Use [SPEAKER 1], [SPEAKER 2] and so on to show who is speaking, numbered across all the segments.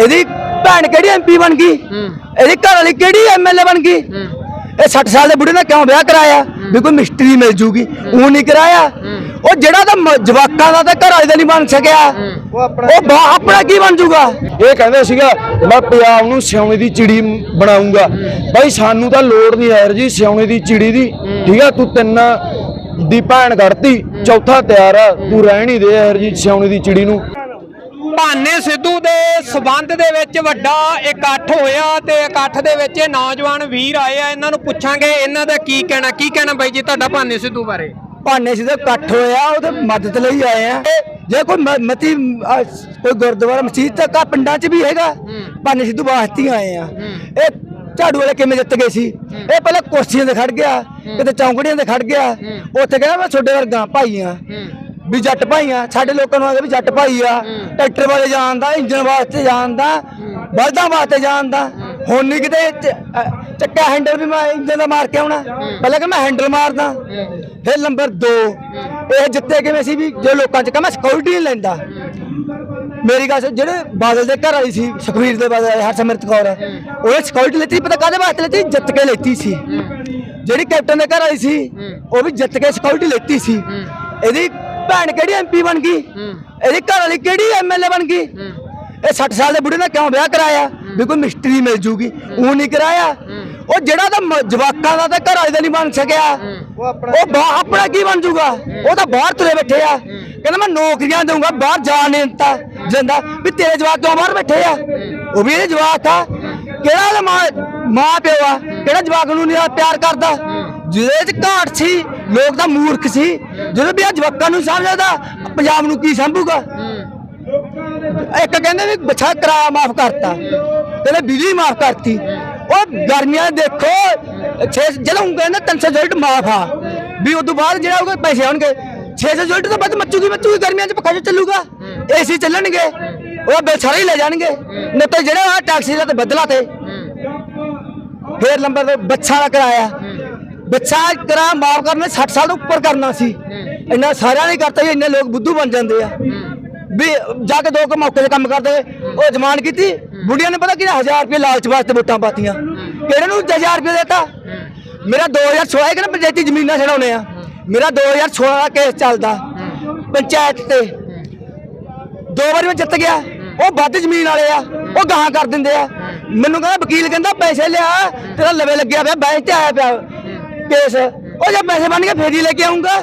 [SPEAKER 1] ਇਹਦੀ ਭੈਣ ਕਿਹੜੀ ਐਮਪੀ ਬਣ ਗਈ? ਇਹਦੀ ਘਰ ਵਾਲੀ ਕਿਹੜੀ ਐਮਐਲਏ ਬਣ ਗਈ? ਇਹ 60 ਸਾਲ ਦੇ ਬੁੱਢੇ ਨੇ ਕਿਉਂ ਵਿਆਹ ਕਰਾਇਆ? ਵੀ ਕੋਈ ਮਿਸਤਰੀ ਮਿਲ ਜੂਗੀ। ਉਹ ਨਹੀਂ ਕਰਾਇਆ। ਉਹ ਜਿਹੜਾ ਤਾਂ ਜਵਾਕਾਂ ਦਾ ਤੇ ਘਰ ਵਾਲੇ ਦਾ ਨਹੀਂ ਬਣ ਸਕਿਆ। ਉਹ ਬਾ- ਆਪਣਾ ਕੀ ਬਣ ਜੂਗਾ?
[SPEAKER 2] ਇਹ ਕਹਿੰਦੇ ਸੀਗਾ ਮੈਂ ਪੰਜਾਬ ਨੂੰ ਸਿਉਣੇ ਦੀ ਚਿੜੀ ਬਣਾਉਂਗਾ। ਬਾਈ ਸਾਨੂੰ ਤਾਂ ਲੋੜ ਨਹੀਂ ਯਾਰ ਜੀ ਸਿਉਣੇ ਦੀ ਚਿੜੀ ਦੀ। ਠੀਕ ਆ ਤੂੰ ਤਿੰਨ ਦੀ ਭੈਣ ਕੱਢਤੀ ਚੌਥਾ ਤਿਆਰ ਆ ਤੂੰ ਰਹਿਣ ਦੇ ਯਾਰ ਜੀ ਸਿਉਣੇ ਦੀ ਚਿੜੀ ਨੂੰ।
[SPEAKER 3] ਭਾਨੇ ਸਿੱਧੂ ਦੇ ਸਬੰਧ ਦੇ ਵਿੱਚ ਵੱਡਾ ਇਕੱਠ ਹੋਇਆ ਤੇ ਇਕੱਠ ਦੇ ਵਿੱਚ ਇਹ ਨੌਜਵਾਨ ਵੀਰ ਆਏ ਆ ਇਹਨਾਂ ਨੂੰ ਪੁੱਛਾਂਗੇ ਇਹਨਾਂ ਦਾ ਕੀ ਕਹਿਣਾ ਕੀ ਕਹਿਣਾ ਬਾਈ ਜੀ ਤੁਹਾਡਾ ਭਾਨੇ ਸਿੱਧੂ ਬਾਰੇ?
[SPEAKER 1] ਭਾਨੇ ਸਿੱਧੇ ਇਕੱਠ ਹੋਇਆ ਉਹਦੇ ਮਦਦ ਲਈ ਆਏ ਆ। ਜੇ ਕੋਈ ਮ- ਮਤੀ ਅਹ, ਕੋਈ ਗੁਰਦੁਆਰਾ ਮਸਜਿਦ ਤੱਕ ਆ ਪਿੰਡਾਂ 'ਚ ਵੀ ਹੈਗਾ ਭਾਨੇ ਸਿੱਧੂ ਵਾਸਤੇ ਹੀ ਆਏ ਆ। ਇਹ ਝਾੜੂ ਵਾਲੇ ਕਿਵੇਂ ਜਿੱਤ ਗਏ ਸੀ? ਇਹ ਪਹਿਲਾਂ ਕੁਰਸੀਆਂ ਤੇ ਖੜ ਗਿਆ ਕਿਤੇ ਚੌਂਕੜੀਆਂ ਤੇ ਖੜ ਗਿਆ ਉੱਥੇ ਕਹਿੰਦਾ ਮੈਂ ਤੁਹਾਡੇ ਵਰਗਾ ਭਾਈ ਆ ਵੀ ਜੱਟ ਭਾਈ ਆ ਸਾਡੇ ਲੋਕਾਂ ਨੂੰ ਆਗੇ ਵੀ ਜੱਟ ਭਾਈ ਆ। ਟਰੈਕਟਰ ਵਾਲੇ ਜਾਣਦਾ ਇੰਜਨ ਵਾਸਤੇ ਜਾਣਦਾ ਬਲਦਾਂ ਵਾਸਤੇ ਜਾਣਦਾ। ਹੁਣ ਨਹੀਂ ਕਿਤੇ ਚੱਕਾ ਹੈਂਡਲ ਵੀ ਮੈਂ ਇੰਜਨ ਦਾ ਮਾਰ ਕੇ ਆਉਣਾ। ਪਹਿਲਾਂ ਕਿ ਮੈਂ ਹੈਂਡਲ ਮਾਰਦਾ। ਫਿਰ ਨੰਬਰ 2 ਇਹ ਜਿੱਤੇ ਕਿਵੇਂ ਸੀ ਵੀ ਜੋ ਲੋਕਾਂ ਚ ਕਹਿੰਦਾ ਸਿਕਿਉਰਿਟੀ ਨਹੀਂ ਲੈਂਦਾ। ਮੇਰੀ ਗੱਲ ਜਿਹੜੇ ਬਾਦਲ ਦੇ ਘਰ ਵਾਲੀ ਸੀ ਸੁਖਵੀਰ ਦੇ ਬਾਦਲ ਹਰਸਿਮਰਤ ਕੌਰ। ਉਹਨੇ ਸਿਕਿਉਰਿਟੀ ਲੈਤੀ ਪਤਾ ਕਾਹਦੇ ਵਾਸਤੇ ਲੈਤੀ? ਜਿੱਤ ਕੇ ਲੈਤੀ ਸੀ। ਜਿਹੜੀ ਕੈਪਟਨ ਦੇ ਘਰ ਵਾਲੀ ਸੀ ਉਹ ਵੀ ਜਿੱਤ ਕੇ ਸਿਕਿਉਰਿਟੀ ਲੈਤੀ ਸੀ। ਇਹਦੀ ਭੈਣ ਕਿਹੜੀ ਐਮਪੀ ਬਣ ਗਈ? ਇਹਦੀ ਘਰ ਵਾਲੀ ਕਿਹੜੀ ਐਮਐਲਏ ਬਣ ਗਈ? ਇਹ 60 ਸਾਲ ਦੇ ਬੁੱਢੇ ਨੇ ਕਿਉਂ ਵਿਆਹ ਕਰਾਇਆ? ਵੀ ਕੋਈ ਮਿਸਤਰੀ ਮਿਲ ਜੂਗੀ। ਉਹ ਨਹੀਂ ਕਰਾਇਆ। ਉਹ ਜਿਹੜਾ ਤਾਂ ਜਵਾਕਾਂ ਦਾ ਤੇ ਘਰ ਵਾਲੇ ਦਾ ਨਹੀਂ ਬਣ ਸਕਿਆ। ਉਹ ਬਾ- ਆਪਣਾ ਕੀ ਬਣ ਜੂਗਾ? ਉਹ ਤਾਂ ਬਾਹਰ ਤੁਰੇ ਬੈਠੇ ਆ। ਕਹਿੰਦਾ ਮੈਂ ਨੌਕਰੀਆਂ ਦਊਂਗਾ ਬਾਹਰ ਜਾਣ ਨਹੀਂ ਦਿੱਤਾ। ਜਾਂਦਾ ਵੀ ਤੇਰੇ ਜਵਾਕ ਕਿਉਂ ਬਾਹਰ ਬੈਠੇ ਆ? ਉਹ ਵੀ ਇਹਦੇ ਜਵਾਕ ਆ। ਕਿਹੜਾ ਮਾਂ ਮਾਂ ਪਿਓ ਆ? ਕਿਹੜਾ ਜਵਾਕ ਨੂੰ ਨਹੀਂ ਪਿਆਰ ਕਰਦਾ? ਜਿਹਦੇ ਚ ਘਾਟ ਸੀ ਲੋਕ ਤਾਂ ਮੂਰਖ ਸੀ। ਜਦੋਂ ਵੀ ਆ ਜਵਾਕਾਂ ਨੂੰ ਸਮਝਦਾ, ਪੰਜਾਬ ਨੂੰ ਕੀ ਸੰਭੂਗਾ? ਇੱਕ ਕਹਿੰਦੇ ਵੀ ਬੱਚਾ ਕਿਰਾਇਆ ਮਾਫ ਕਰਤਾ। ਕਹਿੰਦੇ ਬਿਜਲੀ ਮਾਫ ਕਰਤੀ। ਉਹ ਗਰਮੀਆਂ ਦੇਖੋ, ਛੇ ਜਦੋਂ ਕਹਿੰਦੇ 300 ਯੂਨਿਟ ਮਾਫ ਆ, ਵੀ ਉਦੋਂ ਬਾਅਦ ਜਿਹੜਾ ਹੋਊਗਾ ਪੈਸੇ ਆਉਣਗੇ 600 ਯੂਨਿਟ ਤੋਂ ਵੱਧ ਮੱਚੂਗੀ ਮੱਚੂਗੀ, ਗਰਮੀਆਂ 'ਚ ਪੱਖਾ ਚ ਚੱਲੂਗਾ। ਏਸੀ ਚੱਲਣਗੇ ਉਹ ਬਿੱਲ ਸਾਰੇ ਹੀ ਲੈ ਜਾਣਗੇ। ਨਹੀਂ ਤਾਂ ਜਿਹੜਾ ਆ ਟੈਕਸੀ ਦਾ ਤੇ ਬਦਲਾ ਤੇ, ਫੇਰ ਨੰਬਰ ਤੇ ਬੱਚਾ ਦਾ ਕਰਾਇਆ। ਬੱਚਾ ਕਰਾ ਮਾਫ ਕਰਨਾ 60 ਸਾਲ ਤੋਂ ਉੱਪਰ ਕਰਨਾ ਸੀ। ਇੰਨਾ ਸਾਰਿਆਂ ਨੇ ਕਰਤਾ ਜੀ ਇੰਨੇ ਲੋਕ ਬੁੱਧੂ ਬਣ ਜਾਂਦੇ ਆ। ਵੀ ਜਾ ਕੇ ਦੋ ਕੁ ਮੌਕੇ ਤੇ ਕੰਮ ਕਰਦੇ ਉਹ ਜਮਾਨ ਕੀਤੀ ਬੁੜੀਆਂ ਨੇ ਪਤਾ ਕਿਹੜਾ 1000 ਰੁਪਏ ਲਾਲਚ ਵਾਸਤੇ ਵੋਟਾਂ ਪਾਤੀਆਂ। ਕਿਹੜੇ ਨੂੰ 1000 ਰੁਪਏ ਦਿੱਤਾ? ਮੇਰਾ 2016 ਹੈ ਕਿ ਨਾ ਪੰਚਾਇਤੀ ਜ਼ਮੀਨਾਂ ਛਡਾਉਣੇ ਆ। ਮੇਰਾ 2016 ਦਾ ਕੇਸ ਚੱਲਦਾ। ਪੰਚਾਇਤ ਤੇ। ਦੋ ਵਾਰੀ ਮੈਂ ਜਿੱਤ ਗਿਆ। ਉਹ ਵੱਧ ਜ਼ਮੀਨ ਵਾਲੇ ਆ ਉਹ ਗਾਹਾਂ ਕਰ ਦਿੰਦੇ ਆ। ਮੈਨੂੰ ਕਹਿੰਦਾ ਵਕੀਲ ਕਹਿੰਦਾ ਪੈਸੇ ਲਿਆ ਤੇਰਾ ਲਵੇ ਲੱਗਿਆ ਪਿਆ ਬੈਂਚ ਤੇ ਆਇਆ ਪਿਆ। ਕੇਸ। ਉਹ ਜੇ ਪੈਸੇ ਬਣ ਗਏ ਫੇਰ ਲੈ ਕੇ ਆਉਂਗਾ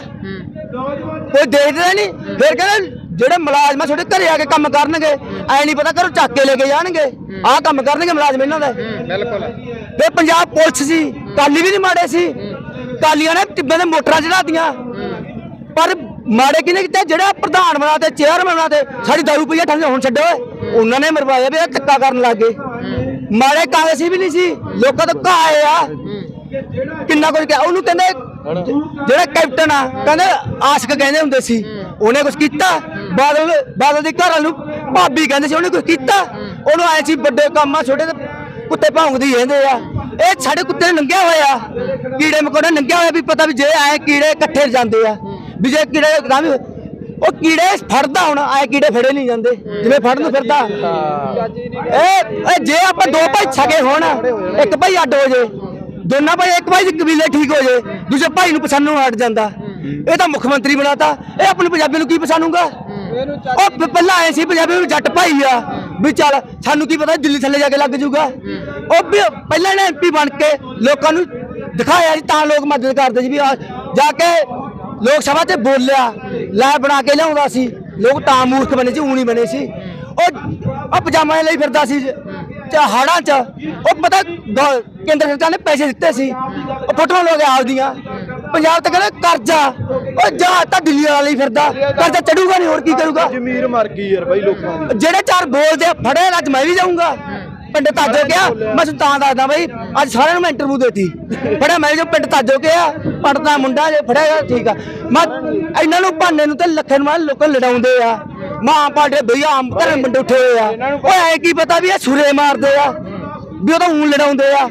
[SPEAKER 1] ਕੋਈ ਦੇਖਦਾ ਨਹੀਂ। ਫਿਰ ਕਹਿੰਦਾ ਜਿਹੜੇ ਮੁਲਾਜ਼ਮ ਤੁਹਾਡੇ ਘਰੇ ਆ ਕੇ ਕੰਮ ਕਰਨਗੇ ਐ ਨਹੀਂ ਪਤਾ ਕਰੋ ਚੱਕ ਕੇ ਲੈ ਕੇ ਜਾਣਗੇ। ਆਹ ਕੰਮ ਕਰਨਗੇ ਮੁਲਾਜ਼ਮ ਇਹਨਾਂ ਦੇ।
[SPEAKER 3] ਬਿਲਕੁਲ।
[SPEAKER 1] ਤੇ ਪੰਜਾਬ ਪੁਲਿਸ ਸੀ ਕਾਲੀ ਵੀ ਨਹੀਂ ਮਾੜੇ ਸੀ। ਕਾਲੀਆਂ ਨੇ ਟਿੱਬੇ ਦੇ ਮੋਟਰਾਂ ਚੜਾਤੀਆਂ। ਪਰ ਮਾੜੇ ਕਿਨੇ ਕੀਤਾ? ਜਿਹੜਾ ਪ੍ਰਧਾਨ ਬਣਾ ਤੇ ਚੇਅਰਮੈਨ ਬਣਾ ਤੇ ਸਾਡੀ ਦਾਰੂ ਪਈਆ ਠੰਡੇ ਹੁਣ ਛੱਡੋ ਉਹਨਾਂ ਨੇ ਮਰਵਾਇਆ ਵੀ ਇਹ ਧੱਕਾ ਕਰਨ ਲੱਗ ਗਏ। ਮਾੜੇ ਕਾਂਗਰਸੀ ਵੀ ਨਹੀਂ ਸੀ। ਲੋਕਾਂ ਤੋਂ ਘਾਏ ਆ ਕਿੰਨਾ ਕੁਝ ਕਿਹਾ? ਉਹਨੂੰ ਕਹਿੰਦੇ ਜਿਹੜਾ ਕੈਪਟਨ ਆ ਕਹਿੰਦੇ ਆਸ਼ਕ ਕਹਿੰਦੇ ਹੁੰਦੇ ਸੀ। ਉਹਨੇ ਕੁਝ ਕੀਤਾ? ਬਾਦਲ ਬਾਦਲ ਦੀ ਘਰ ਨੂੰ ਭਾਬੀ ਕਹਿੰਦੇ ਸੀ ਉਹਨੇ ਕੁਝ ਕੀਤਾ? ਉਹਨੂੰ ਆਏ ਸੀ ਵੱਡੇ ਕੰਮ ਆ ਛੋਟੇ ਕੁੱਤੇ ਭੌਂਕਦੇ ਰਹਿੰਦੇ ਆ। ਇਹ ਸਾਡੇ ਕੁੱਤੇ ਨੰਗਿਆ ਹੋਇਆ। ਕੀੜੇ ਮਕੌੜੇ ਨੰਗਿਆ ਹੋਇਆ ਵੀ ਪਤਾ ਵੀ ਜੇ ਆਏ ਕੀੜੇ ਇਕੱਠੇ ਜਾਂਦੇ ਆ। ਵੀ ਜੇ ਕੀੜੇ ਵੀ ਉਹ ਕੀੜੇ ਫੜਦਾ ਹੁਣ ਆਏ ਕੀੜੇ ਫੜੇ ਨਹੀਂ ਜਾਂਦੇ। ਜਿਵੇਂ ਫੜਨ ਨੂੰ ਫਿਰਦਾ। ਇਹ ਇਹ ਜੇ ਆਪਾਂ ਦੋ ਭਾਈ ਛਗੇ ਹੋਣ ਇੱਕ ਭਾਈ ਅੱਡ ਹੋ ਜੇ। ਦੋਨਾਂ ਭਾਈ, ਇੱਕ ਭਾਈ ਦੀ ਕਬੀਲੇ ਠੀਕ ਹੋ ਜੇ, ਦੂਜੇ ਭਾਈ ਨੂੰ ਪਛਾਣਨੋਂ ਹਟ ਜਾਂਦਾ। ਇਹ ਤਾਂ ਮੁੱਖ ਮੰਤਰੀ ਬਣਾਤਾ। ਇਹ ਆਪਣੇ ਪੰਜਾਬੀ ਨੂੰ ਕੀ ਪਛਾਣੂਗਾ? ਉਹ ਪ- ਪਹਿਲਾਂ ਆਏ ਸੀ ਪੰਜਾਬੀ ਨੂੰ ਜੱਟ ਭਾਈ ਆ। ਵੀ ਚੱਲ, ਸਾਨੂੰ ਕੀ ਪਤਾ ਦਿੱਲੀ ਥੱਲੇ ਜਾ ਕੇ ਲੱਗ ਜਾਊਗਾ ਉਹ ਵੀ ਪਹਿਲਾਂ ਨੇ ਐਮਪੀ ਬਣ ਕੇ ਲੋਕਾਂ ਨੂੰ ਦਿਖਾਇਆ ਜੀ ਤਾਂ ਲੋਕ ਮਦਦ ਕਰਦੇ ਸੀ ਵੀ ਆ, ਜਾ ਕੇ ਲੋਕ ਸਭਾ ਤੇ ਬੋਲਿਆ। ਲੈ ਬਣਾ ਕੇ ਲਿਆਉਂਦਾ ਸੀ। ਲੋਕ ਤਾਂ ਮੂਰਖ ਬਣੇ ਸੀ ਊਣੀ ਬਣੇ ਸੀ। ਉਹ ਉਹ ਪਜਾਮਾ ਲਈ ਫਿਰਦਾ ਸੀ। ਹਾੜਾਂ ਚ ਉਹ ਪਤਾ ਕੇਂਦਰ ਸਰਕਾਰ ਨੇ ਪੈਸੇ ਦਿੱਤੇ ਸੀ ਉਹ ਫੋਟੋਆਂ ਲੋਕ ਆਪਦੀਆਂ। ਪੰਜਾਬ ਤੇ ਕਹਿੰਦੇ ਕਰਜ਼ਾ ਉਹ ਜਾ ਤਾਂ ਦਿੱਲੀ ਵਾਲਾ ਲਈ ਫਿਰਦਾ ਕਰਜ਼ਾ ਚੜੂਗਾ ਨਹੀਂ ਹੋਰ ਕੀ ਕਰੂਗਾ?
[SPEAKER 2] ਜ਼ਮੀਰ ਮਰ ਗਈ ਯਾਰ ਬਾਈ ਲੋਕਾਂ ਦੀ।
[SPEAKER 1] ਜਿਹੜੇ ਚਾਰ ਬੋਲਦੇ ਆ, ਫੜੇ ਅੱਜ ਮੈਂ ਵੀ ਜਾਊਂਗਾ। ਪਿੰਡ ਤਾਜੋ ਗਿਆ ਮੈਂ ਤੁਹਾਨੂੰ ਤਾਂ ਦੱਸਦਾ ਬਈ ਅੱਜ ਸਾਰਿਆਂ ਨੂੰ ਮੈਂ ਇੰਟਰਵਿਊ ਦੇਤੀ। ਫੜਿਆ ਮੈਂ ਜੋ ਪਿੰਡ ਤਾਜੋ ਗਿਆ ਪੜਦਾ ਮੁੰਡਾ ਜੇ ਫੜਿਆ ਗਿਆ, ਠੀਕ ਆ। ਮੈਂ ਇਹਨਾਂ ਨੂੰ ਭਾਨੇ ਨੂੰ ਤੇ ਲੱਖਾਂ ਨੂੰ ਮੈਂ ਲੋਕਾਂ ਨੂੰ ਲੜਾਉਂਦੇ ਆ। ਮਾਂ ਪਾੜੇ ਬਈ ਆਮ ਘਰਾਂ ਮੁੰਡੇ ਉੱਠੇ ਹੋਏ ਆ। ਓਏ ਐ ਕੀ ਪਤਾ ਵੀ ਇਹ ਸੁਰੇ ਮਾਰਦੇ ਆ? ਵੀ ਉਹ ਤਾਂ ਊਂ ਲੜਾਉਂਦੇ ਆ।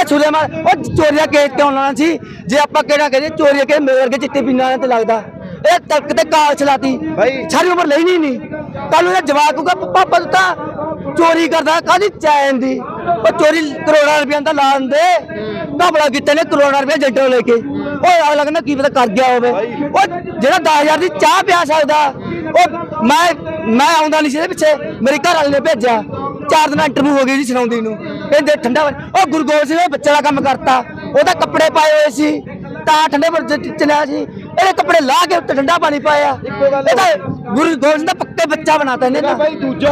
[SPEAKER 1] ਇਹ ਸੁਰੇ ਮਾਰ ਉਹ ਚੋਰੀਆ ਕੇਸ ਕਿਉਂ ਲਾਣਾ ਸੀ? ਜੇ ਆਪਾਂ ਕਿਹੜਾ ਕਹਦੇ ਚੋਰੀਆ ਕੇ ਮੇਰੇ ਵਰਗੇ ਚਿੱਟੇ ਪੀਣਾ ਤੇ ਲੱਗਦਾ। ਇਹ ਤੱਕ ਤੇ ਕਾਲ ਚਲਾਤੀ। ਸਾਰੀ ਉਮਰ ਲਈ ਨਹੀਂ ਕੱਲ ਨੂੰ ਇਹ ਜਵਾਕ ਕਹੂਗਾ ਪਾਪਾ ਤੂੰ ਤਾਂ ਚੋਰੀ ਕਰਦਾ ਕਾਹਦੀ ਚੈਨ ਦੀ? ਉਹ ਚੋਰੀ ਕਰੋੜਾਂ ਰੁਪਏ ਦਾ ਲਾਣ ਦੇ ਘਬਲਾ ਕੀਤੇ ਨੇ ਕਰੋੜਾਂ ਰੁਪਏ ਜੱਟੋਂ ਲੈ ਕੇ। ਉਹ ਅਗਲਾ ਕਹਿੰਦਾ ਕੀ ਪਤਾ ਕਰ ਗਿਆ ਹੋਵੇ। ਉਹ ਜਿਹੜਾ 10000 ਦੀ ਚਾਹ ਪਿਆ ਸਕਦਾ ਉਹ ਮੈਂ ਮੈਂ ਆਉਂਦਾ ਨਹੀਂ ਸੀ ਇਹਦੇ ਪਿੱਛੇ। ਮੇਰੇ ਘਰ ਵਾਲੇ ਨੇ ਭੇਜਿਆ। ਚਾਰ ਦਿਨ ਇੰਟਰਵਿਊ ਹੋ ਗਈ ਜੀ ਸੁਣਾਉਂਦੀ ਨੂੰ। ਕਹਿੰਦੇ ਠੰਡਾ ਉਹ ਗੁਰੂ ਗੋਬਿੰਦ ਸਿੰਘ ਨੇ ਬੱਚੇ ਦਾ ਕੰਮ ਕਰਤਾ। ਉਹਦਾ ਕੱਪੜੇ ਪਾਏ ਹੋਏ ਸੀ। ਤਾਂ ਠੰਡੇ ਚ ਚਲਿਆ ਸੀ। ਇਹਦੇ ਕੱਪੜੇ ਲਾ ਕੇ ਉੱਤੇ ਠੰਡਾ ਪਾਣੀ ਪਾਇਆ। ਇਹ ਤਾਂ ਗੁਰੂ ਗੋਬਿੰਦ ਸਿੰਘ ਦਾ ਪੱਕੇ ਬੱਚਾ ਬਣਾਤਾ ਇਹਨੇ ਤਾਂ।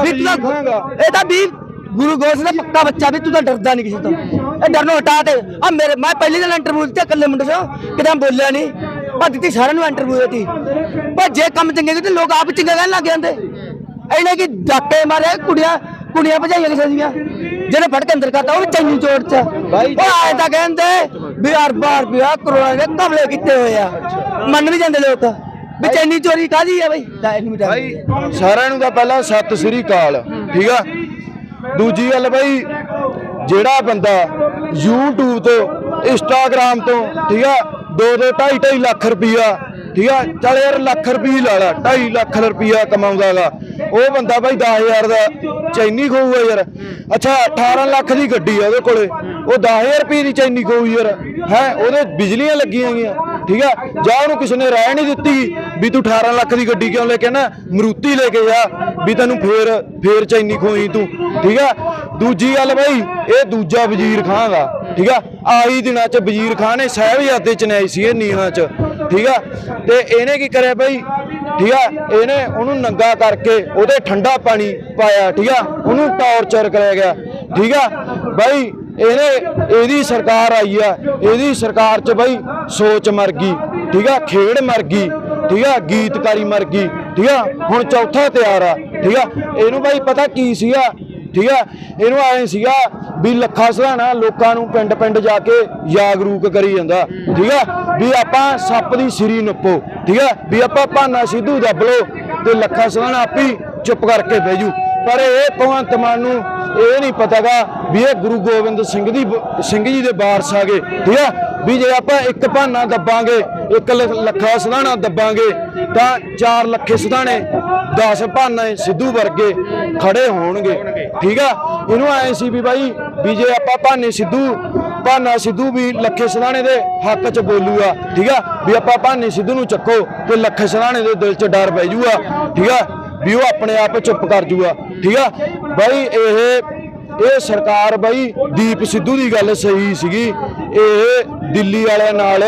[SPEAKER 1] ਵੀ ਤੂੰ ਤਾਂ-। ਇਹ ਤਾਂ ਵੀ ਗੁਰੂ ਗੋਬਿੰਦ ਸਿੰਘ ਦਾ ਪੱਕਾ ਬੱਚਾ ਵੀ ਤੂੰ ਤਾਂ ਡਰਦਾ ਨਹੀਂ ਕਿਸੇ ਤੋਂ। ਇਹ ਡਰ ਨੂੰ ਹਟਾ ਦੇ ਆ ਮੇਰੇ ਮੈਂ ਪਹਿਲੀ ਦਿਨ ਇੰਟਰਵਿਊ ਦਿੱਤਾ ਇਕੱਲੇ ਮੁੰਡੇ ਤੋਂ ਕਿਤੇ ਬੋਲਿਆ ਨਹੀਂ ਪਰ ਦਿੱਤੀ ਸਾਰਿਆਂ ਨੂੰ ਇੰਟਰਵਿਊ ਦਿੱਤੀ ਪਰ ਜੇ ਕੰਮ ਚੰਗੇ ਕੀਤੇ ਲੋਕ ਆਪ ਚੰਗੇ ਕਹਿਣ ਲੱਗ ਜਾਂਦੇ। ਇਹਨੇ ਕੀ ਡਾਕੇ ਮਾਰੇ ਕੁੜੀਆਂ ਕੁੜੀਆਂ ਭਜਾਈਆਂ ਕਿਸੇ ਦੀਆਂ? ਜਿਹਨੇ ਫੜ ਕੇ ਅੰਦਰ ਕਰਤਾ ਉਹ ਵੀ ਚੰਗੀ ਚੋਟ ਚ
[SPEAKER 2] ਬਾਈ
[SPEAKER 1] ਉਹ ਆਏ ਤਾਂ ਕਹਿੰਦੇ ਵੀ ਅਰਬਾਂ ਰੁਪਇਆ ਕਰੋੜਾਂ ਦੇ ਕਮਲੇ ਕੀਤੇ ਹੋਏ ਆ। ਮੰਨ ਵੀ ਜਾਂਦੇ ਲੋਕ। ਵੀ ਚੈਨੀ ਚੋਰੀ ਕਾਦੀ ਆ ਬਈ?
[SPEAKER 2] ਭਾਈ ਸਾਰਿਆਂ ਨੂੰ ਤਾਂ ਪਹਿਲਾਂ ਸਤਿ ਸ੍ਰੀ ਅਕਾਲ ਠੀਕ ਆ? ਦੂਜੀ ਗੱਲ ਭਾਈ ਜਿਹੜਾ ਬੰਦਾ YouTube ਤੋਂ Instagram ਤੋਂ ਠੀਕ ਆ? 2 2 2.5 2.5 ਲੱਖ ਰੁਪਈਆ, ਠੀਕ ਆ? ਚੱਲ ਯਾਰ ਲੱਖ ਰੁਪਈ ਲਾ ਲਾ 2.5 ਲੱਖ ਰੁਪਈਆ ਕਮਾਉਂਦਾਗਾ ਉਹ ਬੰਦਾ ਭਾਈ 10000 ਦਾ ਚੈਨੀ ਖੋਊਗਾ ਯਾਰ। ਅੱਛਾ 18 ਲੱਖ ਦੀ ਗੱਡੀ ਆ ਉਹਦੇ ਕੋਲੇ। ਉਹ 10000 ਰੁਪਏ ਦੀ ਚੈਨੀ ਖੋਊ ਯਾਰ। ਹੈ, ਉਹਦੇ ਬਿਜਲੀਆਂ ਲੱਗੀਆਂ ਗਈਆਂ ਠੀਕ ਆ? ਜਾਂ ਉਹਨੂੰ ਕਿਸੇ ਨੇ ਰਾਇ ਨਹੀਂ ਦਿੱਤੀ ਵੀ ਤੂੰ 18 ਲੱਖ ਦੀ ਗੱਡੀ ਕਿਉਂ ਲੈ ਕੇ ਨਾ ਮਰੂਤੀ ਲੈ ਕੇ ਜਾ, ਵੀ ਤੈਨੂੰ ਫੇਰ ਫੇਰ ਚੈਨੀ ਖੋਈ ਤੂੰ, ਠੀਕ ਆ? ਦੂਜੀ ਗੱਲ ਬਈ, ਇਹ ਦੂਜਾ ਵਜ਼ੀਰ ਖਾਂਗਾ ਠੀਕ ਆ? ਆਈ ਦਿਨਾਂ ਚ ਵਜ਼ੀਰ ਖਾਨ ਨੇ ਸਾਹਿਬਜ਼ਾਦੇ ਚ ਨਿਆਈ ਸੀ ਇਹ ਨੀਹਾਂ ਚ, ਠੀਕ ਆ? ਤੇ ਇਹਨੇ ਕੀ ਕਰਿਆ ਬਈ? ਠੀਕ ਆ? ਇਹਨੇ ਉਹਨੂੰ ਨੰਗਾ ਕਰਕੇ ਉਹਦੇ ਠੰਡਾ ਪਾਣੀ ਪਾਇਆ, ਠੀਕ ਆ? ਉਹਨੂੰ ਟੌਰਚਰ ਕਰਿਆ ਗਿਆ, ਠੀਕ ਆ? ਬਈ ਇਹਨੇ, ਇਹਦੀ ਸਰਕਾਰ ਆਈ ਆ, ਇਹਦੀ ਸਰਕਾਰ 'ਚ ਬਈ ਸੋਚ ਮਰ ਗਈ, ਠੀਕ ਆ? ਖੇਡ ਮਰ ਗਈ, ਠੀਕ ਆ? ਗੀਤਕਾਰੀ ਮਰ ਗਈ, ਠੀਕ ਆ? ਹੁਣ ਚੌਥਾ ਤਿਆਰ ਆ, ਠੀਕ ਆ? ਇਹਨੂੰ ਬਈ ਪਤਾ ਕੀ ਸੀਗਾ? ਠੀਕ ਹੈ ਇਹਨੂੰ ਐਂ ਸੀਗਾ ਵੀ ਲੱਖਾ ਸਹਾਣਾ ਲੋਕਾਂ ਨੂੰ ਪਿੰਡ ਪਿੰਡ ਜਾ ਕੇ ਜਾਗਰੂਕ ਕਰੀ ਜਾਂਦਾ, ਠੀਕ ਹੈ ਵੀ ਆਪਾਂ ਸੱਪ ਦੀ ਸਿਰੀ ਨੱਪੋ, ਠੀਕ ਹੈ ਵੀ ਆਪਾਂ ਭਾਨਾ ਸਿੱਧੂ ਦੱਬ ਲੋ ਤੇ ਲੱਖਾ ਸਹਾਣਾ ਆਪੀ ਚੁੱਪ ਕਰਕੇ ਬਹਿ ਜੂ। ਪਰ ਇਹ ਭਗਵੰਤ ਮਾਨ ਨੂੰ ਇਹ ਨਹੀਂ ਪਤਾਗਾ ਵੀ ਇਹ ਗੁਰੂ ਗੋਬਿੰਦ ਸਿੰਘ ਦੀ ਸਿੰਘ ਜੀ ਦੇ ਵਾਰਸ ਆਗੇ ਠੀਕ ਹੈ ਵੀ ਜੇ ਆਪਾਂ ਇੱਕ ਭਾਨਾ ਦੱਬਾਂਗੇ, ਇੱਕ ਲ- ਲੱਖਾ ਸਧਾਣਾ ਦੱਬਾਂਗੇ, ਤਾਂ 4 ਲੱਖੇ ਸਧਾਣੇ 10 ਭਾਨੇ ਸਿੱਧੂ ਵਰਗੇ ਖੜੇ ਹੋਣਗੇ। ਠੀਕ ਆ? ਇਹਨੂੰ ਐ ਸੀ ਵੀ ਬਾਈ, ਵੀ ਜੇ ਆਪਾਂ ਭਾਨੇ ਸਿੱਧੂ ਭਾਨਾ ਸਿੱਧੂ ਵੀ ਲੱਖੇ ਸਧਾਣੇ ਦੇ ਹੱਕ 'ਚ ਬੋਲੂਗਾ ਠੀਕ ਆ? ਵੀ ਆਪਾਂ ਭਾਨੇ ਸਿੱਧੂ ਨੂੰ ਚੱਕੋ, ਤੇ ਲੱਖੇ ਸਧਾਣੇ ਦੇ ਦਿਲ 'ਚ ਡਰ ਪੈ ਜੂਗਾ, ਠੀਕ ਆ? ਵੀ ਉਹ ਆਪਣੇ ਆਪ ਚੁੱਪ ਕਰ ਜੂਗਾ, ਠੀਕ ਆ? ਬਾਈ, ਇਹ ਇਹ ਸਰਕਾਰ ਬਾਈ, ਦੀਪ ਸਿੱਧੂ ਦੀ ਗੱਲ ਸਹੀ ਸੀਗੀ। ਇਹ ਦਿੱਲੀ ਵਾਲਿਆਂ ਨਾਲ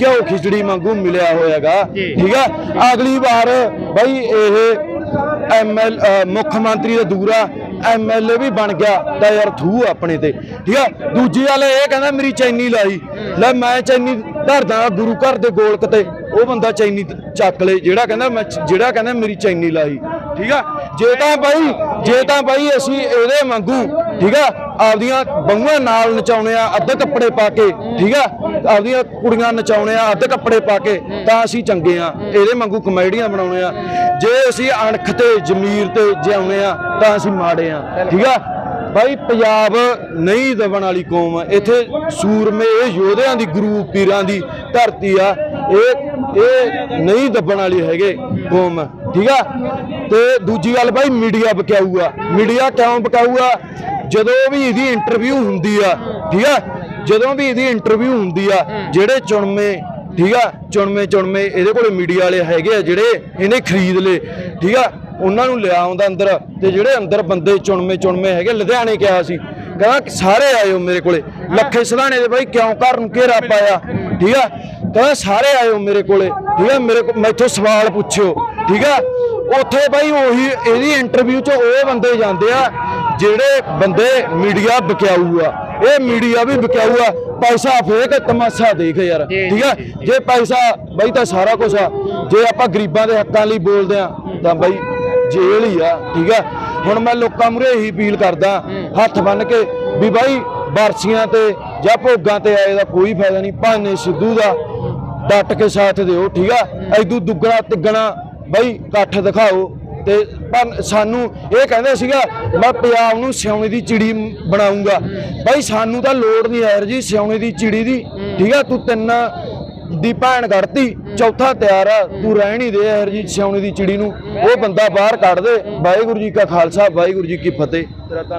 [SPEAKER 2] ਘਿਓ ਖਿਚੜੀ ਵਾਂਗੂ ਮਿਲਿਆ ਹੋਇਆਗਾ। ਠੀਕ ਆ? ਅਗਲੀ ਵਾਰ ਬਾਈ ਇਹ ਐਮਐਲ ਮੁੱਖ ਮੰਤਰੀ ਦਾ ਦੂਰਾ ਐਮਐਲਏ ਵੀ ਬਣ ਗਿਆ ਤਾਂ ਯਾਰ ਥੂ ਆਪਣੇ ਤੇ। ਠੀਕ ਆ? ਦੂਜੀ ਗੱਲ ਇਹ ਕਹਿੰਦਾ ਮੇਰੀ ਚੈਨੀ ਲਾਈ। ਲੈ ਮੈਂ ਚੈਨੀ ਧਰਦਾ ਗੁਰੂ ਘਰ ਦੇ ਗੋਲਕ ਤੇ। ਉਹ ਬੰਦਾ ਚੈਨੀ ਚੱਕ ਲੇ ਜਿਹੜਾ ਕਹਿੰਦਾ ਮੈਂ ਜਿਹੜਾ ਕਹਿੰਦਾ ਮੇਰੀ ਚੈਨੀ ਲਾਈ। ਠੀਕ ਆ? ਜੇ ਤਾਂ ਬਾਈ, ਜੇ ਤਾਂ ਬਾਈ ਅਸੀਂ ਇਹਦੇ ਵਾਂਗੂ, ਠੀਕ ਆ, ਆਪਦੀਆਂ ਬੰਗੂਆਂ ਨਾਲ ਨਚਾਉਣੇ ਆ, ਅੱਧੇ ਕੱਪੜੇ ਪਾ ਕੇ, ਠੀਕ ਆ, ਆਪਦੀਆਂ ਕੁੜੀਆਂ ਨਚਾਉਣੇ ਆ, ਅੱਧੇ ਕੱਪੜੇ ਪਾ ਕੇ, ਤਾਂ ਅਸੀਂ ਚੰਗੇ ਆ। ਇਹਦੇ ਵਾਂਗੂ ਕਮੇਡੀਆਂ ਬਣਾਉਣੇ ਆ। ਜੇ ਅਸੀਂ ਅਣਖ ਤੇ ਜ਼ਮੀਰ ਤੇ ਜਿਉਣੇ ਆ, ਤਾਂ ਅਸੀਂ ਮਾੜੇ ਆ, ਠੀਕ ਆ। ਭਾਈ ਪੰਜਾਬ ਨਹੀਂ ਦਬਣ ਵਾਲੀ ਕੌਮ ਆ। ਇੱਥੇ ਸੂਰਮੇ, ਯੋਧਿਆਂ ਦੀ, ਗੁਰੂ ਪੀਰਾਂ ਦੀ ਧਰਤੀ ਆ। ਇਹ ਇਹ ਨਹੀਂ ਦੱਬਣ ਵਾਲੀ ਹੈਗੇ ਕੌਮ। ਠੀਕ ਆ? ਤੇ ਦੂਜੀ ਗੱਲ ਭਾਈ ਮੀਡੀਆ ਬਕਾਊਗਾ ਮੀਡੀਆ ਕਿਉਂ ਬਕਾਊਗਾ ਜਦੋਂ ਵੀ ਇਹਦੀ ਇੰਟਰਵਿਊ ਹੁੰਦੀ ਆ, ਠੀਕ ਆ? ਜਦੋਂ ਵੀ ਇਹਦੀ ਇੰਟਰਵਿਊ ਹੁੰਦੀ ਆ, ਜਿਹੜੇ ਚੁਣਵੇਂ, ਠੀਕ ਆ? ਚੁਣਵੇਂ ਚੁਣਵੇਂ ਇਹਦੇ ਕੋਲੇ ਮੀਡੀਆ ਵਾਲੇ ਹੈਗੇ ਆ, ਜਿਹੜੇ ਇਹਨੇ ਖਰੀਦ ਲਏ, ਠੀਕ ਆ? ਉਹਨਾਂ ਨੂੰ ਲਿਆ ਆਉਂਦਾ ਅੰਦਰ, ਤੇ ਜਿਹੜੇ ਅੰਦਰ ਬੰਦੇ ਚੁਣਵੇਂ ਚੁਣਵੇਂ ਹੈਗੇ, ਲੁਧਿਆਣੇ ਕਿਹਾ ਸੀ। ਕਹਿੰਦਾ ਸਾਰੇ ਆਇਓ ਮੇਰੇ ਕੋਲੇ। ਲੱਖੇ ਸਲਾਣੇ ਦੇ ਬਾਈ ਕਿਉਂ ਘਰ ਨੂੰ ਘੇਰਾ ਪਾਇਆ, ਠੀਕ ਆ? ਕਹਿੰਦਾ ਸਾਰੇ ਆਇਓ ਮੇਰੇ ਕੋਲੇ, ਠੀਕ ਆ? ਮੇਰੇ ਕੋਲ ਮੈਥੋਂ ਸਵਾਲ ਪੁੱਛਿਓ। ਠੀਕ ਆ? ਉੱਥੇ ਬਾਈ ਉਹੀ ਇਹਦੀ ਇੰਟਰਵਿਊ 'ਚ ਉਹ ਬੰਦੇ ਜਾਂਦੇ ਆ ਜਿਹੜੇ ਬੰਦੇ ਮੀਡੀਆ ਬਕਿਆਊ ਆ। ਇਹ ਮੀਡੀਆ ਵੀ ਬਕਿਆਊ ਆ। ਪੈਸਾ ਫੇਕ ਤਮਾਸ਼ਾ ਦੇਖ ਯਾਰ ਠੀਕ ਆ? ਜੇ ਪੈਸਾ ਬਾਈ ਤਾਂ ਸਾਰਾ ਕੁਝ ਆ। ਜੇ ਆਪਾਂ ਗਰੀਬਾਂ ਦੇ ਹੱਕਾਂ ਲਈ ਬੋਲਦੇ ਆ ਤਾਂ ਬਾਈ ਜੇਲ੍ਹ ਹੀ ਆ ਠੀਕ ਆ? ਹੁਣ ਮੈਂ ਲੋਕਾਂ ਮੂਰੇ ਇਹੀ ਅਪੀਲ ਕਰਦਾ ਹੱਥ ਬੰਨ ਕੇ ਵੀ ਬਾਈ ਬਰਸੀਆਂ ਤੇ ਜਾਂ ਭੋਗਾਂ ਤੇ ਆਏ ਦਾ ਕੋਈ ਫਾਇਦਾ ਨਹੀਂ ਭਾਨੇ ਸਿੱਧੂ ਦਾ ਡਟ ਕੇ ਸਾਥ ਦਿਓ ਠੀਕ ਆ? ਐਦੂ ਦੁੱਗਣਾ ਤਿੱਗਣਾ ਬਾਈ ਇਕੱਠ ਦਿਖਾਓ ਤੇ ਪਰ ਸਾਨੂੰ ਇਹ ਕਹਿੰਦੇ ਸੀਗਾ ਮੈਂ ਪੰਜਾਬ ਨੂੰ ਸਿਉਣੇ ਦੀ ਚਿੜੀ ਬਣਾਉਂਗਾ ਬਾਈ ਸਾਨੂੰ ਤਾਂ ਲੋੜ ਨਹੀਂ ਯਾਰ ਜੀ ਸਿਉਣੇ ਦੀ ਚਿੜੀ ਦੀ। ਠੀਕ ਆ ਤੂੰ ਤਿੰਨ ਦੀ ਭੈਣ ਕੱਢਤੀ। ਚੌਥਾ ਤਿਆਰ ਆ ਤੂੰ ਰਹਿਣ ਹੀ ਦੇ ਹਰਜੀਤ ਸਿਆਉਣੀ ਦੀ ਚਿੜੀ ਨੂੰ। ਉਹ ਬੰਦਾ ਬਾਹਰ ਕੱਢ ਦੇ। ਵਾਹਿਗੁਰੂ ਜੀ ਕਾ ਖਾਲਸਾ ਵਾਹਿਗੁਰੂ ਜੀ ਕੀ ਫਤਿਹ।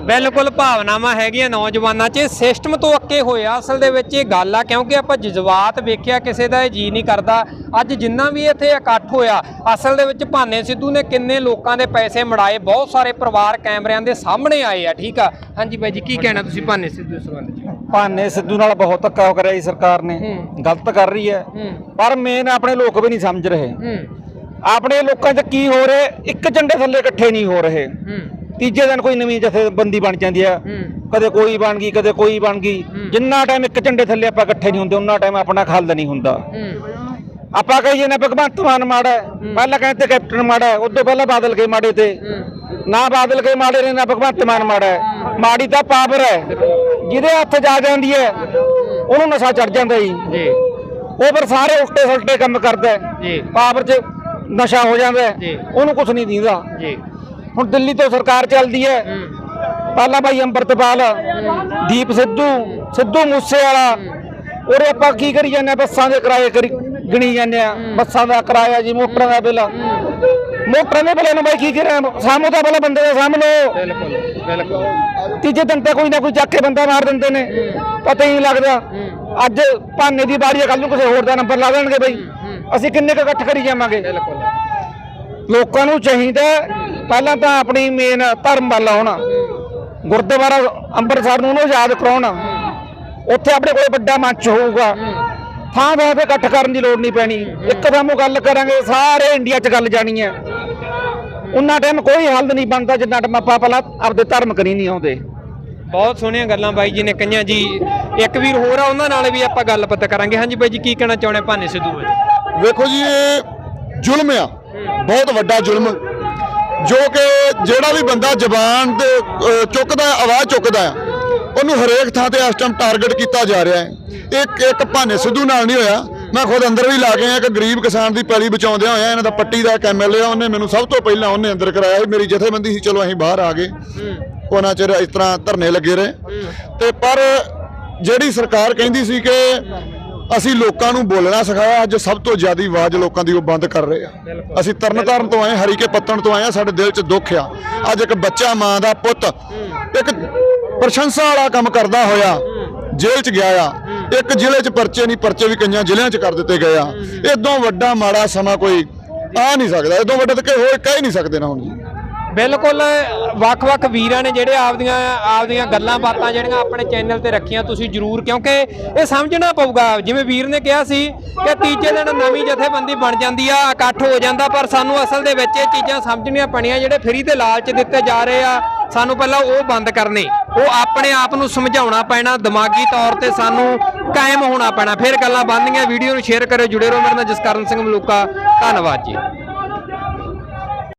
[SPEAKER 3] ਬਿਲਕੁਲ ਭਾਵਨਾਵਾਂ ਹੈਗੀਆਂ ਨੌਜਵਾਨਾਂ 'ਚ। ਸਿਸਟਮ ਤੋਂ ਅੱਕੇ ਹੋਇਆ ਅਸਲ ਦੇ ਵਿੱਚ ਇਹ ਗੱਲ ਆ ਕਿਉਂਕਿ ਆਪਾਂ ਜਜ਼ਬਾਤ ਵੇਖਿਆ ਕਿਸੇ ਦਾ ਇਹ ਜੀ ਨਹੀਂ ਕਰਦਾ। ਅੱਜ ਜਿੰਨਾ ਵੀ ਇੱਥੇ ਇਕੱਠ ਹੋਇਆ ਅਸਲ ਦੇ ਵਿੱਚ ਭਾਨੇ ਸਿੱਧੂ ਨੇ ਕਿੰਨੇ ਲੋਕਾਂ ਦੇ ਪੈਸੇ ਮੜਾਏ। ਬਹੁਤ ਸਾਰੇ ਪਰਿਵਾਰ ਕੈਮਰਿਆਂ ਦੇ ਸਾਹਮਣੇ ਆਏ ਆ ਠੀਕ ਆ? ਹਾਂਜੀ ਬਾਈ ਜੀ ਕੀ ਕਹਿਣਾ ਤੁਸੀਂ ਭਾਨੇ ਸਿੱਧੂ ਦੇ ਸੰਬੰਧ 'ਚ?
[SPEAKER 4] ਭਾਨੇ ਸਿੱਧੂ ਨਾਲ ਬਹੁਤ ਧੱਕਾ ਕਰਿਆ ਜੀ ਸਰਕਾਰ ਨੇ। ਗਲਤ ਕਰ ਰਹੀ ਹੈ।
[SPEAKER 3] ਹੂੰ।
[SPEAKER 4] ਪਰ ਮੇਨ ਆਪਣੇ ਲੋਕ ਵੀ ਨਹੀਂ ਸਮਝ ਰਹੇ। ਆਪਣੇ ਲੋਕਾਂ 'ਚ ਕੀ ਹੋ ਰਿਹਾ ਇੱਕ ਝੰਡੇ ਥੱਲੇ ਇਕੱਠੇ ਨਹੀਂ ਹੋ ਰਹੇ। ਤੀਜੇ ਦਿਨ ਕੋਈ ਨਵੀਂ ਜਥੇਬੰਦੀ ਬਣ ਜਾਂਦੀ ਆ। ਕਦੇ ਕੋਈ ਬਣ ਗਈ ਕਦੇ ਕੋਈ ਬਣ ਗਈ। ਜਿੰਨਾ ਟਾਈਮ ਇੱਕ ਝੰਡੇ ਥੱਲੇ ਆਪਾਂ ਇਕੱਠੇ ਨਹੀਂ ਹੁੰਦੇ ਉਹਨਾਂ ਟਾਈਮ ਆਪਣਾ ਖੱਲ ਨਹੀਂ ਹੁੰਦਾ। ਆਪਾਂ ਕਹੀਏ ਨਾ ਭਗਵੰਤ ਮਾਨ ਮਾੜਾ ਪਹਿਲਾਂ ਕਹਿੰਦੇ ਕੈਪਟਨ ਮਾੜਾ ਹੈ ਉਦੋਂ ਪਹਿਲਾਂ ਬਾਦਲ ਕੇ ਮਾੜੇ ਤੇ। ਨਾ ਬਾਦਲ ਕੇ ਮਾੜੇ ਨੇ ਨਾ ਭਗਵੰਤ ਮਾਨ ਮਾੜਾ ਮਾੜੀ ਤਾਂ ਪਾਵਰ ਹੈ। ਜਿਹਦੇ ਹੱਥ ਜਾ ਜਾਂਦੀ ਹੈ ਉਹਨੂੰ ਨਸ਼ਾ ਚੜ ਜਾਂਦਾ ਜੀ। ਉਹ ਫਿਰ ਸਾਰੇ ਉਲਟੇ ਸੁਲਟੇ ਕੰਮ ਕਰਦਾ
[SPEAKER 3] ਜੀ।
[SPEAKER 4] ਪਾਵਰ 'ਚ ਨਸ਼ਾ ਹੋ ਜਾਂਦਾ ਉਹਨੂੰ ਕੁਝ ਨਹੀਂ ਦਿੰਦਾ।
[SPEAKER 3] ਜੀ।
[SPEAKER 4] ਹੁਣ ਦਿੱਲੀ ਤੋਂ ਸਰਕਾਰ ਚੱਲਦੀ ਹੈ। ਪਹਿਲਾਂ ਭਾਈ ਅੰਮ੍ਰਿਤਪਾਲ ਦੀਪ ਸਿੱਧੂ ਸਿੱਧੂ ਮੂਸੇ ਵਾਲਾ ਉਹਦੇ ਆਪਾਂ ਕੀ ਕਰੀ ਜਾਂਦੇ ਹਾਂ? ਬੱਸਾਂ ਦੇ ਕਿਰਾਏ ਕਰੀ ਗਿਣੀ ਜਾਂਦੇ ਆ ਬੱਸਾਂ ਦਾ ਕਿਰਾਇਆ ਜੀ ਮੋਟਰਾਂ ਦਾ ਬਿੱਲ। ਮੋਟਰਾਂ ਦੇ ਬਿੱਲ ਨੂੰ ਬਾਈ ਕੀ ਕਰਾਂ ਸਾਹਮਣੇ ਤਾਂ ਪਹਿਲਾਂ ਬੰਦੇ ਦਾ ਸਾਹਮਣੇ।
[SPEAKER 3] ਬਿਲਕੁਲ ਬਿਲਕੁਲ।
[SPEAKER 4] ਤੀਜੇ ਦਿਨ ਤੇ ਕੋਈ ਨਾ ਕੋਈ ਚੱਕ ਕੇ ਬੰਦਾ ਮਾਰ ਦਿੰਦੇ ਨੇ। ਪਤਾ ਹੀ ਨਹੀਂ ਲੱਗਦਾ। ਅੱਜ ਭਾਨੇ ਦੀ ਬਾਰੀ ਕੱਲ ਨੂੰ ਕਿਸੇ ਹੋਰ ਦਾ ਨੰਬਰ ਲਾ ਦੇਣਗੇ ਬਈ। ਅਸੀਂ ਕਿੰਨੇ ਕੁ ਇਕੱਠ ਕਰੀ ਜਾਵਾਂਗੇ? ਲੋਕਾਂ ਨੂੰ ਚਾਹੀਦਾ ਪਹਿਲਾਂ ਤਾਂ ਆਪਣੀ ਮੇਨ ਧਰਮ ਵੱਲ ਆਉਣਾ। ਗੁਰਦੁਆਰਾ ਅੰਮ੍ਰਿਤਸਰ ਨੂੰ ਉਹਨੂੰ ਯਾਦ ਕਰਾਉਣਾ। ਉੱਥੇ ਆਪਣੇ ਕੋਲ ਵੱਡਾ ਮੰਚ ਹੋਊਗਾ। ਥਾਂ ਥਾਂ ਤੇ ਇਕੱਠ ਕਰਨ ਦੀ ਲੋੜ ਨਹੀਂ ਪੈਣੀ। ਇੱਕ ਥਾਂ ਗੱਲ ਕਰਾਂਗੇ ਸਾਰੇ ਇੰਡੀਆ 'ਚ ਗੱਲ ਜਾਣੀ ਹੈ। ਉਹਨਾਂ ਟਾਈਮ ਕੋਈ ਹੱਲ ਨਹੀਂ ਬਣਦਾ ਜਿੰਨਾ ਟਾਈਮ ਆਪਾਂ ਪਹਿਲਾਂ ਆਪਦੇ ਧਰਮ ਕਰੀ ਨਹੀਂ ਆਉਂਦੇ।
[SPEAKER 3] ਬਹੁਤ ਸੋਹਣੀਆਂ ਗੱਲਾਂ ਬਾਈ ਜੀ ਨੇ ਕਹੀਆਂ ਜੀ। ਇੱਕ ਵੀਰ ਹੋਰ ਆ, ਉਹਨਾਂ ਨਾਲ ਵੀ ਆਪਾਂ ਗੱਲਬਾਤ ਕਰਾਂਗੇ। ਹਾਂਜੀ ਬਾਈ ਜੀ, ਕੀ ਕਹਿਣਾ ਚਾਹੁੰਦੇ ਭਾਨੇ ਸਿੱਧੂ ਬਾਰੇ
[SPEAKER 5] ਵੇਖੋ ਜੀ, ਇਹ ਜ਼ੁਲਮ ਆ। ਬਹੁਤ ਵੱਡਾ ਜ਼ੁਲਮ। ਜੋ ਕਿ ਜਿਹੜਾ ਵੀ ਬੰਦਾ ਜ਼ਬਾਨ ਤੇ ਚੁੱਕਦਾ, ਆਵਾਜ਼ ਚੁੱਕਦਾ ਉਹਨੂੰ ਹਰੇਕ ਥਾਂ ਤੇ ਇਸ ਟਾਈਮ ਟਾਰਗੇਟ ਕੀਤਾ ਜਾ ਰਿਹਾ ਹੈ। ਇੱਕ ਇੱਕ ਭਾਨੇ ਸਿੱਧੂ ਨਾਲ ਨਹੀਂ ਹੋਇਆ। ਮੈਂ ਖੁਦ ਅੰਦਰ ਵੀ ਲਾ ਕੇ ਆਇਆ, ਇੱਕ ਗਰੀਬ ਕਿਸਾਨ ਦੀ ਪੈਲੀ ਬਚਾਉਂਦਿਆਂ ਹੋਇਆ, ਇਹਨਾਂ ਦਾ ਪੱਟੀ ਦਾ ਇੱਕ ਐਮਐਲਏ ਆ, ਉਹਨੇ ਮੈਨੂੰ ਸਭ ਤੋਂ ਪਹਿਲਾਂ ਉਹਨੇ ਅੰਦਰ ਕਰਾਇਆ ਮੇਰੀ ਜਥੇਬੰਦੀ ਸੀ, ਚਲੋ ਅਸੀਂ ਬਾਹਰ ਆ ਗਏ। ਉਹਨਾਂ ਚਿਰ ਇਸ ਤਰ੍ਹਾਂ ਧਰਨੇ ਲੱਗੇ ਰਹੇ। ਤੇ ਪਰ ਜਿਹੜੀ ਸਰਕਾਰ ਕਹਿੰਦੀ ਸੀ ਕਿ ਅਸੀਂ ਲੋਕਾਂ ਨੂੰ ਬੋਲਣਾ ਸਿਖਾਇਆ ਅੱਜ ਸਭ ਤੋਂ ਜ਼ਿਆਦੀ ਆਵਾਜ਼ ਲੋਕਾਂ ਦੀ ਉਹ ਬੰਦ ਕਰ ਰਹੇ ਆ। ਅਸੀਂ ਤਰਨਤਾਰਨ ਤੋਂ ਆਏ ਹਰੀਕੇ ਪੱਤਣ ਤੋਂ ਆਏ ਆ ਸਾਡੇ ਦਿਲ 'ਚ ਦੁੱਖ ਆ। ਅੱਜ ਇੱਕ ਬੱਚਾ ਮਾਂ ਦਾ ਪੁੱਤ ਇੱਕ ਪ੍ਰਸ਼ੰਸਾ ਵਾਲਾ ਕੰਮ ਕਰਦਾ ਹੋਇਆ ਜੇਲ੍ਹ 'ਚ ਗਿਆ ਆ। ਇੱਕ ਜ਼ਿਲ੍ਹੇ 'ਚ ਪਰਚੇ ਨਹੀਂ ਪਰਚੇ ਵੀ ਕਈਆਂ ਜ਼ਿਲ੍ਹਿਆਂ 'ਚ ਕਰ ਦਿੱਤੇ ਗਏ ਆ। ਇਦੋਂ ਵੱਡਾ ਮਾੜਾ ਸਮਾਂ ਕੋਈ ਆ ਨਹੀਂ ਸਕਦਾ। ਇਦੋਂ ਵੱਡਾ ਤਾਂ ਕੋਈ ਹੋਰ ਕਹਿ ਨਹੀਂ ਸਕਦੇ ਨਾ ਹੁਣ ਜੀ।
[SPEAKER 3] ਬਿਲਕੁਲ, ਵੱਖ-ਵੱਖ ਵੀਰਾਂ ਨੇ ਜਿਹੜੇ ਆਪਦੀਆਂ ਆਪਦੀਆਂ ਗੱਲਾਂ ਬਾਤਾਂ ਜਿਹੜੀਆਂ ਆਪਣੇ ਚੈਨਲ ਤੇ ਰੱਖੀਆਂ, ਤੁਸੀਂ ਜਰੂਰ, ਕਿਉਂਕਿ ਇਹ ਸਮਝਣਾ ਪਊਗਾ। ਜਿਵੇਂ ਵੀਰ ਨੇ ਕਿਹਾ ਸੀ ਕਿ ਤੀਜੇ ਦਿਨ ਨਵੀਂ ਜਥੇਬੰਦੀ ਬਣ ਜਾਂਦੀ ਆ, ਇਕੱਠ ਹੋ ਜਾਂਦਾ, ਪਰ ਸਾਨੂੰ ਅਸਲ ਦੇ ਵਿੱਚ ਇਹ ਚੀਜ਼ਾਂ ਸਮਝਣੀਆਂ ਪੈਣੀਆਂ, ਜਿਹੜੇ ਫਰੀ ਦੇ ਲਾਲਚ ਦਿੱਤੇ ਜਾ ਰਹੇ ਆ, ਸਾਨੂੰ ਪਹਿਲਾਂ ਉਹ ਬੰਦ ਕਰਨੇ। ਉਹ ਆਪਣੇ ਆਪ ਨੂੰ ਸਮਝਾਉਣਾ ਪੈਣਾ, ਦਿਮਾਗੀ ਤੌਰ ਤੇ ਸਾਨੂੰ ਕਾਇਮ ਹੋਣਾ ਪੈਣਾ। ਫਿਰ ਗੱਲਾਂ ਬੰਦੀਆਂ ਵੀਡੀਓ ਨੂੰ ਸ਼ੇਅਰ ਕਰਿਓ, ਜੁੜੇ ਰਹੋ ਮੇਰੇ ਨਾਲ ਜਸਕਰਨ ਸਿੰਘ ਮਲੂਕਾ। ਧੰਨਵਾਦ ਜੀ।